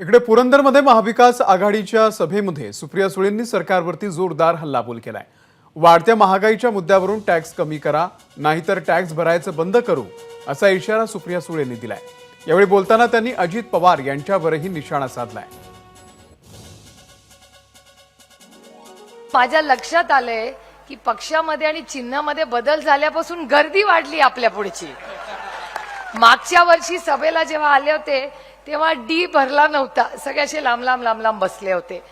इकडे पुरंदरमध्ये महाविकास आघाडीच्या सभेमध्ये सुप्रिया सुळेंनी सरकारवरती जोरदार हल्लाबोल केलाय. वाढत्या महागाईच्या मुद्द्यावरून टॅक्स कमी करा नाहीतर टॅक्स भरायचं बंद करू असा इशारा सुप्रिया सुळेंनी दिलाय. यावेळी बोलताना त्यांनी अजित पवार यांच्यावरही निशाणा साधलाय. माझ्या लक्षात आलंय की पक्षामध्ये आणि चिन्हामध्ये बदल झाल्यापासून गर्दी वाढली आपल्या पुढची. मागच्या वर्षी सभेला जेव्हा आले होते तेव्हा डी भरला नव्हता. सगळे असे लांब लांब लांब लांब बसले होते.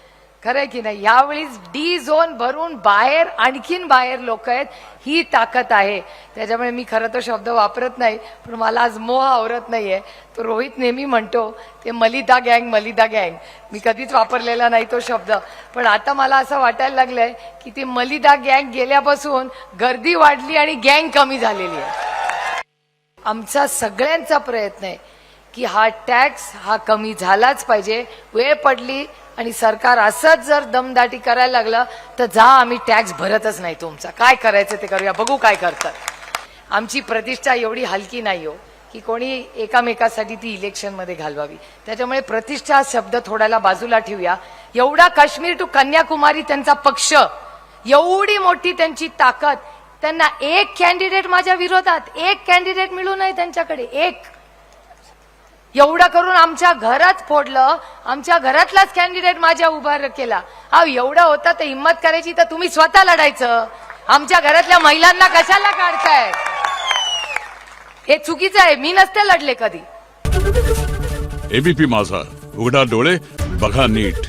खरंय की नाही? यावेळीच डी झोन भरून बाहेर आणखीन बाहेर लोक आहेत ही ताकद आहे. त्याच्यामुळे मी खरं तो शब्द वापरत नाही पण मला आज मोह आवरत नाही आहे तो रोहित नेहमी म्हणतो ते मलिदा गँग मलिदा गँग. मी कधीच वापरलेला नाही तो शब्द. पण आता मला असं वाटायला लागलंय की ती मलिदा गँग गेल्यापासून गर्दी वाढली आणि गँग कमी झालेली आहे. आमचा सगळ्यांचा प्रयत्न आहे. की हा टॅक्स हा कमी झालाच पाहिजे वेळ पडली आणि सरकार असंच जर दमदाटी करायला लागलं तर जा आम्ही टॅक्स भरतच नाही तुमचा. काय करायचं ते करूया बघू काय करतात. आमची प्रतिष्ठा एवढी हलकी नाही हो की कोणी एकामेकासाठी ती इलेक्शनमध्ये घालवावी. त्याच्यामुळे प्रतिष्ठा हा शब्द थोड्याला बाजूला ठेवूया. एवढा काश्मीर टू कन्याकुमारी त्यांचा पक्ष एवढी मोठी त्यांची ताकद त्यांना एक कॅन्डिडेट माझ्या विरोधात एक कॅन्डिडेट मिळू नये त्यांच्याकडे एक. एवढं करून आमच्या घरात फोडलं. आमच्या घरातलाच कॅन्डिडेट माझ्या उभा केला. अहो एवढं होतं तर हिंमत करायची तर तुम्ही स्वतः लढायचं. आमच्या घरातल्या महिलांना कशाला काढताय? हे चुकीचं आहे. मी नसते लढले कधी. एबीपी माझा. उघडा डोळे बघा नीट.